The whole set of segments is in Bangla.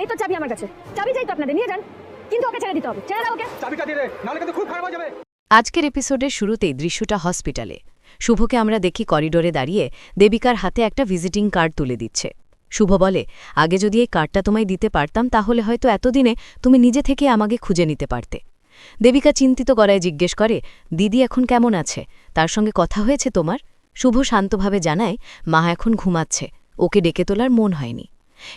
এই তো চাবি আমার কাছে। চাবি চাই তো আপনাদের নিয়ে যান। কিন্তু ওকে ছেড়ে দিতে হবে। ছেড়ে দাও ওকে। চাবিটা দিয়ে দে নাহলে কিন্তু খুব খারাপ হয়ে যাবে। আজকের এপিসোডের শুরুতেই দৃশ্যটা হসপিটালে। শুভকে আমরা দেখি করিডোরে দাঁড়িয়ে দেবিকার হাতে একটা ভিজিটিং কার্ড তুলে দিচ্ছে। শুভ বলে আগে যদি এই কার্ডটা তোমায় দিতে পারতাম তাহলে হয়তো এতদিনে তুমি নিজে থেকে আমাকে খুঁজে নিতে পারতে। দেবিকা চিন্তিত গলায় জিজ্ঞেস করে দিদি এখন কেমন আছে? তার সঙ্গে কথা হয়েছে তোমার? শুভ শান্তভাবে জানায় মা এখন ঘুমাচ্ছে। ওকে ডেকে তোলার মন হয়নি।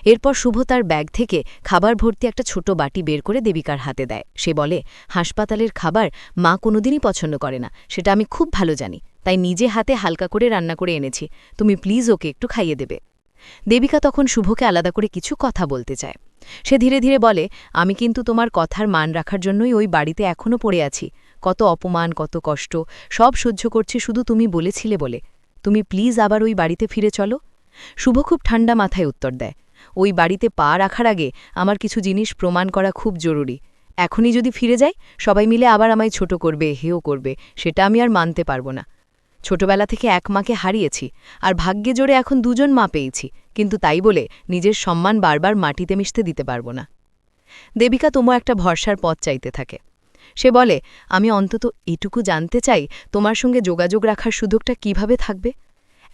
এরপর শুভ তার ব্যাগ থেকে খাবার ভর্তি একটা ছোট বাটি বের করে দেবিকার হাতে দেয়। সে বলে, হাসপাতালের খাবার মা কোনোদিনই পছন্দ করে না। সেটা আমি খুব ভালো জানি। তাই নিজে হাতে হালকা করে রান্না করে এনেছি। তুমি প্লিজ ওকে একটু খাইয়ে দেবে। দেবিকা তখন শুভকে আলাদা করে কিছু কথা বলতে চায়। সে ধীরে ধীরে বলে, আমি কিন্তু তোমার কথার মান রাখার জন্যই ওই বাড়িতে এখনও পড়ে আছি। কত অপমান, কত কষ্ট। সব সহ্য করছি শুধু তুমি বলেছিলে বলে। তুমি প্লিজ আবার ওই বাড়িতে ফিরে চলো। শুভ খুব ঠান্ডা মাথায় উত্তর দেয়। ওই বাড়িতে পা রাখার আগে আমার কিছু জিনিস প্রমাণ করা খুব জরুরি। এখনই যদি ফিরে যাই, সবাই মিলে আবার আমায় ছোট করবে হেও করবে, সেটা আমি আর মানতে পারব না। ছোটবেলা থেকে এক মাকে হারিয়েছি, আর ভাগ্যে জোরে এখন দুজন মা পেয়েছি, কিন্তু তাই বলে নিজের সম্মান বারবার মাটিতে মিশতে দিতে পারব না। দেবিকা তোমার একটা ভরসার পথ চাইতে থাকে। সে বলে, আমি অন্তত এটুকু জানতে চাই, তোমার সঙ্গে যোগাযোগ রাখার সুযোগটা কীভাবে থাকবে?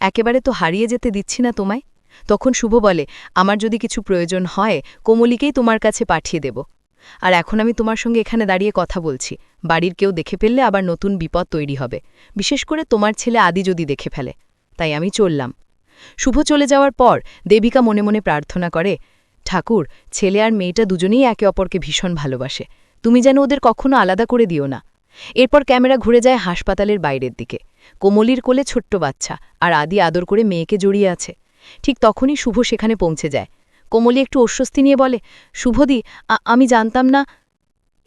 একেবারে তো হারিয়ে যেতে দিচ্ছি না তোমায়। তখন শুভ বলে, আমার যদি কিছু প্রয়োজন হয়, কোমলিকেই তোমার কাছে পাঠিয়ে দেব। আর এখন আমি তোমার সঙ্গে এখানে দাঁড়িয়ে কথা বলছি। বাড়ির কেউ দেখে ফেললে আবার নতুন বিপদ তৈরি হবে। বিশেষ করে তোমার ছেলে আদি যদি দেখে ফেলে। তাই আমি চললাম। শুভ চলে যাওয়ার পর দেবিকা মনে মনে প্রার্থনা করে, ঠাকুর, ছেলে আর মেয়েটা দুজনেই একে অপরকে ভীষণ ভালোবাসে। তুমি যেন ওদের কখনো আলাদা করে দিও না। এরপর ক্যামেরা ঘুরে যায় হাসপাতালের বাইরের দিকে। কোমলির কোলে ছোট্ট বাচ্চা, আর আদি আদর করে মেয়েকে জড়িয়ে আছে। ঠিক তখনই শুভ সেখানে পৌঁছে যায়। কোমলি একটু অস্বস্তি নিয়ে বলে, শুভদি আমি জানতাম না।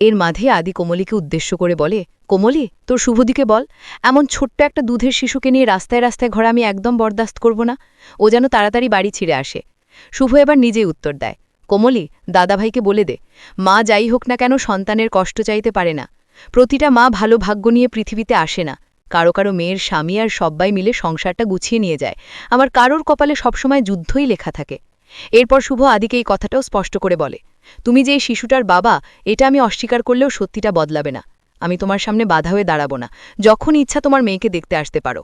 এর মাঝে আদি কোমলিকে উদ্দেশ্য করে বলে, কোমলি, তোর শুভদিকে বল, এমন ছোট্ট একটা দুধের শিশুকে নিয়ে রাস্তায় রাস্তায় ঘোরা আমি একদম বরদাস্ত করব না, ও যেন তাড়াতাড়ি বাড়ি ছিঁড়ে আসে। শুভ এবার নিজেই উত্তর দেয়, কোমলি, দাদাভাইকে বলে দে, মা যাই হোক না কেন সন্তানের কষ্ট চাইতে পারে না। প্রতিটা মা ভালো ভাগ্য নিয়ে পৃথিবীতে আসে না। কারও কারও মেয়ের স্বামী আর সব্বাই মিলে সংসারটা গুছিয়ে নিয়ে যায়। আমার কারোর কপালে সবসময় যুদ্ধই লেখা থাকে। এরপর শুভ আদিকে এই কথাটাও স্পষ্ট করে বলে, তুমি যে এই শিশুটার বাবা, এটা আমি অস্বীকার করলেও সত্যিটা বদলাবে না। আমি তোমার সামনে বাধা হয়ে দাঁড়াবো না। যখন ইচ্ছা তোমার মেয়েকে দেখতে আসতে পারো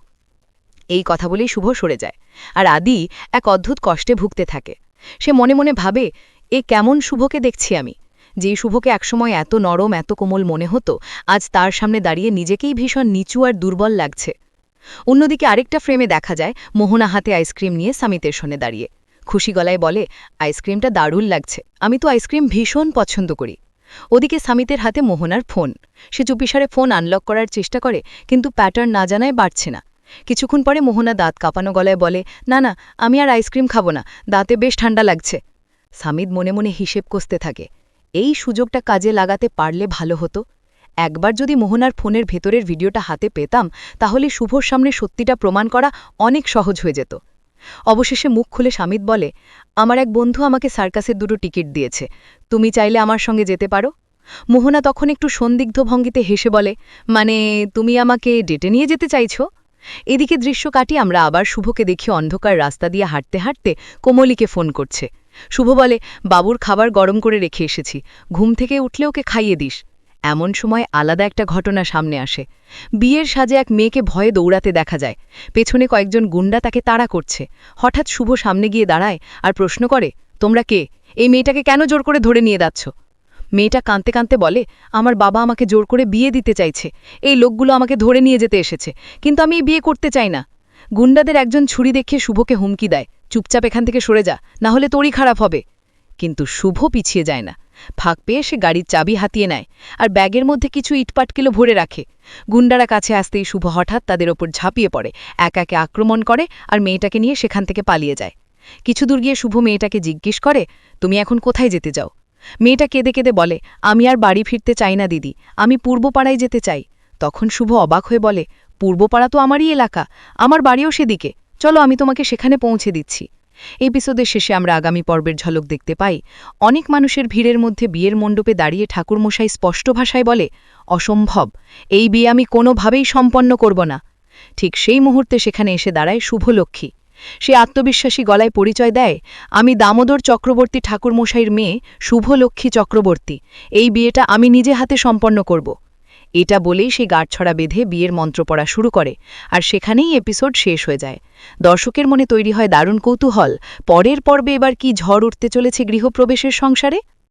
এই কথা বলেই শুভ সরে যায়। আর আদি এক অদ্ভুত কষ্টে ভুগতে থাকে। সে মনে মনে ভাবে, এ কেমন শুভকে দেখছি আমি? যেই শুভকে একসময় এত নরম, এত কোমল মনে হতো, আজ তার সামনে দাঁড়িয়ে নিজেকেই ভীষণ নিচু আর দুর্বল লাগছে। অন্যদিকে আরেকটা ফ্রেমে দেখা যায়, মোহনা হাতে আইসক্রিম নিয়ে সামিতের শোনে দাঁড়িয়ে। খুশি গলায় বলে, আইসক্রিমটা দারুণ লাগছে। আমি তো আইসক্রিম ভীষণ পছন্দ করি। ওদিকে সামিতের হাতে মোহনার ফোন। সে চুপিসারে ফোন আনলক করার চেষ্টা করে, কিন্তু প্যাটার্ন না জানায় বাড়ছে না। কিছুক্ষণ পরে মোহনা দাঁত কাঁপানো গলায় বলে, না না, আমি আর আইসক্রিম খাব না, দাঁতে বেশ ঠান্ডা লাগছে। সামিদ মনে মনে হিসেব কষতে থাকে। এই সুযোগটা কাজে লাগাতে পারলে ভালো হতো। একবার যদি মোহনার ফোনের ভেতরের ভিডিওটা হাতে পেতাম, তাহলে শুভর সামনে সত্যিটা প্রমাণ করা অনেক সহজ হয়ে যেত। অবশেষে মুখ খুলে স্বামিত বলে, আমার এক বন্ধু আমাকে সার্কাসের দুটো টিকিট দিয়েছে। তুমি চাইলে আমার সঙ্গে যেতে পারো? মোহনা তখন একটু সন্দিগ্ধ ভঙ্গিতে হেসে বলে মানে তুমি আমাকে ডেটে নিয়ে যেতে চাইছো? এদিকে দৃশ্য কাটিয়ে আমরা আবার শুভকে দেখি অন্ধকার রাস্তা দিয়ে হাঁটতে হাঁটতে কোমলিকে ফোন করছে। শুভ বলে, বাবুর খাবার গরম করে রেখে এসেছি। ঘুম থেকে উঠলে ওকে খাইয়ে দিস। এমন সময় আলাদা একটা ঘটনা সামনে আসে। বিয়ের সাজে এক মেয়েকে ভয়ে দৌড়াতে দেখা যায়। পেছনে কয়েকজন গুন্ডা তাকে তাড়া করছে। হঠাৎ শুভ সামনে গিয়ে দাঁড়ায় আর প্রশ্ন করে, তোমরা কে? এই মেয়েটাকে কেন জোর করে ধরে নিয়ে যাচ্ছ? মেয়েটা কাঁদতে কাঁদতে বলে, আমার বাবা আমাকে জোর করে বিয়ে দিতে চাইছে। এই লোকগুলো আমাকে ধরে নিয়ে যেতে এসেছে, কিন্তু আমি বিয়ে করতে চাই না। গুন্ডাদের একজন ছুরি দেখিয়ে শুভকে হুমকি দেয়। চুপচাপ এখান থেকে সরে যা, না হলে তোরই খারাপ হবে। কিন্তু শুভ পিছিয়ে যায় না। ফাঁক পেয়ে সে গাড়ির চাবি হাতিয়ে নেয় আর ব্যাগের মধ্যে কিছু ইটপাটকিলো ভরে রাখে। গুন্ডারা কাছে আসতেই শুভ হঠাৎ তাদের ওপর ঝাঁপিয়ে পড়ে। এক একে আক্রমণ করে আর মেয়েটাকে নিয়ে সেখান থেকে পালিয়ে যায়। কিছু দূর গিয়ে শুভ মেয়েটাকে জিজ্ঞেস করে, তুমি এখন কোথায় যেতে যাও মেয়েটা কেঁদে কেঁদে বলে, আমি আর বাড়ি ফিরতে চাই না, দিদি। আমি পূর্বপাড়ায় যেতে চাই। তখন শুভ অবাক হয়ে বলে, পূর্বপাড়া তো আমারই এলাকা। আমার বাড়িও সেদিকে। চলো আমি তোমাকে সেখানে পৌঁছে দিচ্ছি। এপিসোডের শেষে আমরা আগামী পর্বের ঝলক দেখতে পাই। অনেক মানুষের ভিড়ের মধ্যে বিয়ের মণ্ডপে দাঁড়িয়ে ঠাকুরমশাই স্পষ্ট ভাষায় বলে, অসম্ভব, এই বিয়ে আমি কোনোভাবেই সম্পন্ন করব না। ঠিক সেই মুহূর্তে সেখানে এসে দাঁড়ায় শুভলক্ষ্মী। সে আত্মবিশ্বাসী গলায় পরিচয় দেয়, আমি দামোদর চক্রবর্তী ঠাকুরমশাইয়ের মেয়ে, শুভলক্ষ্মী চক্রবর্তী। এই বিয়েটা আমি নিজে হাতে সম্পন্ন করব। এটা বলেই সে গাঁটছড়া বেঁধে বিয়ের মন্ত্র পড়া শুরু করে, আর সেখানেই এপিসোড শেষ হয়ে যায়। দর্শকের মনে তৈরি হয় দারুণ কৌতূহল, পরের পর্বে এবার কি ঝড় উঠতে চলেছে গৃহপ্রবেশের সংসারে?